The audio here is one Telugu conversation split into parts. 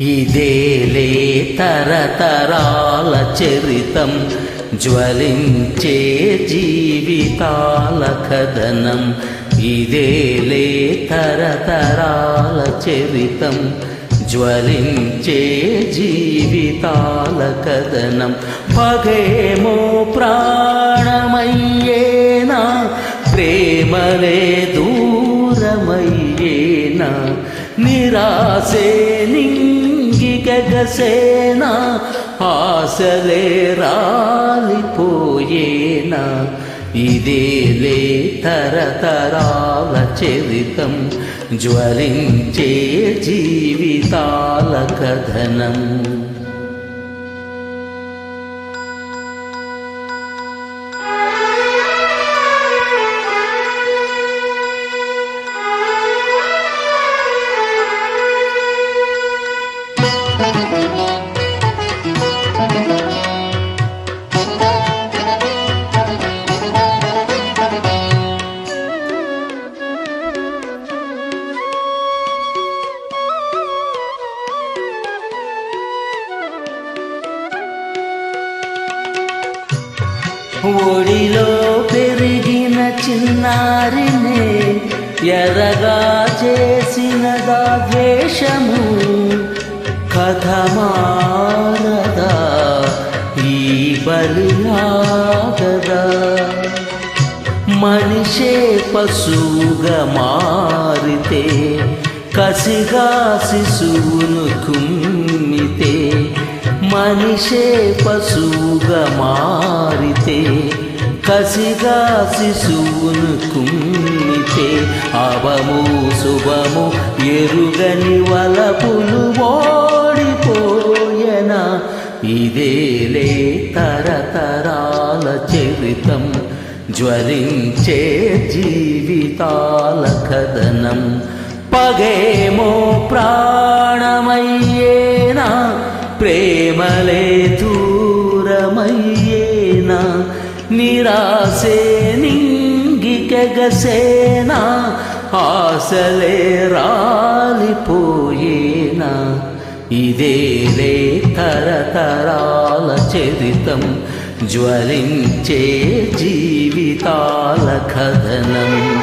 ఇదేలే తరతరాల చరితం జ్వలించే జీవితాల కథనం. ఇదేలే తరతరాల చరితం జ్వలించే జీవితాల కథనం. పగేమో ప్రాణమయ్యేనా ప్రేమలే దూరమయ్యేనా నిరాశే నింగిగసేనా? ఆశలే రాలిపోయేనా? ఇదేలే తరతరాల చరితం. జ్వలించే జీవితాల కథనం. ఒడిలో పెరిగిన చిన్నారినే ఎరగా చేసిన ద్వేషము కథ మారదా ఈ బలియాగదా. మనిషే పశువుగా మారితే కసిగా శిశువును కుమ్మితే మనిషే పశువుగా మారితే కసిగా శిశువును కుమ్మితే అవము శుభము ఎరుగని వలపులు ఓడిపోయనా. ఇదేలే తరతరాల చరితం జ్వరించే జీవితాల కథనం. పగేమో ప్రాణమయ్యేనా? ప్రేమలే దూరమయ్యేనా? నిరాశే నింగికెగసేనా? ఆశలే రాలిపోయేనా? ఇదేలే తరతరాల చరితం జ్వలించే జీవితాల కథనం.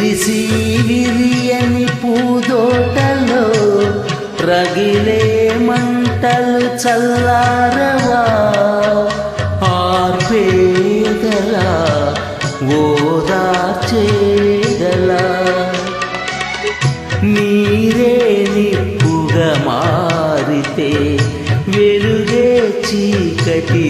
విరిసి విరియని పూదోటలో రగిలే మంటలు చల్లారవా ఆర్పేదలా ఓదాచేదలా నీరే నిప్పుగా మారితే వెలుగే చీకటి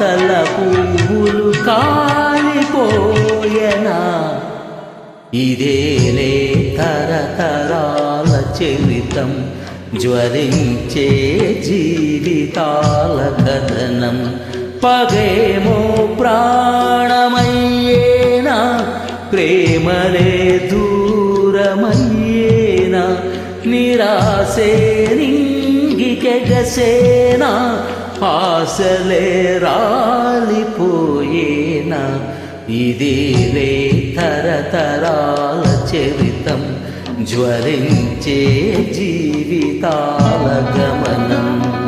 మమతల పువ్వులు కాలిపోయనా? ఇదేలే తరతరాల చరితం జ్వరించే జీవితాల కథనం. పగేమో ప్రాణమయ్యేనా? ప్రేమలే దూరమయ్యేనా? నిరాశే నింగికెగసేనా ఆశలే రాలిపోయేనా? ఇదిలే తరతరాల చరితం. జ్వరించే జీవితాల గమనం.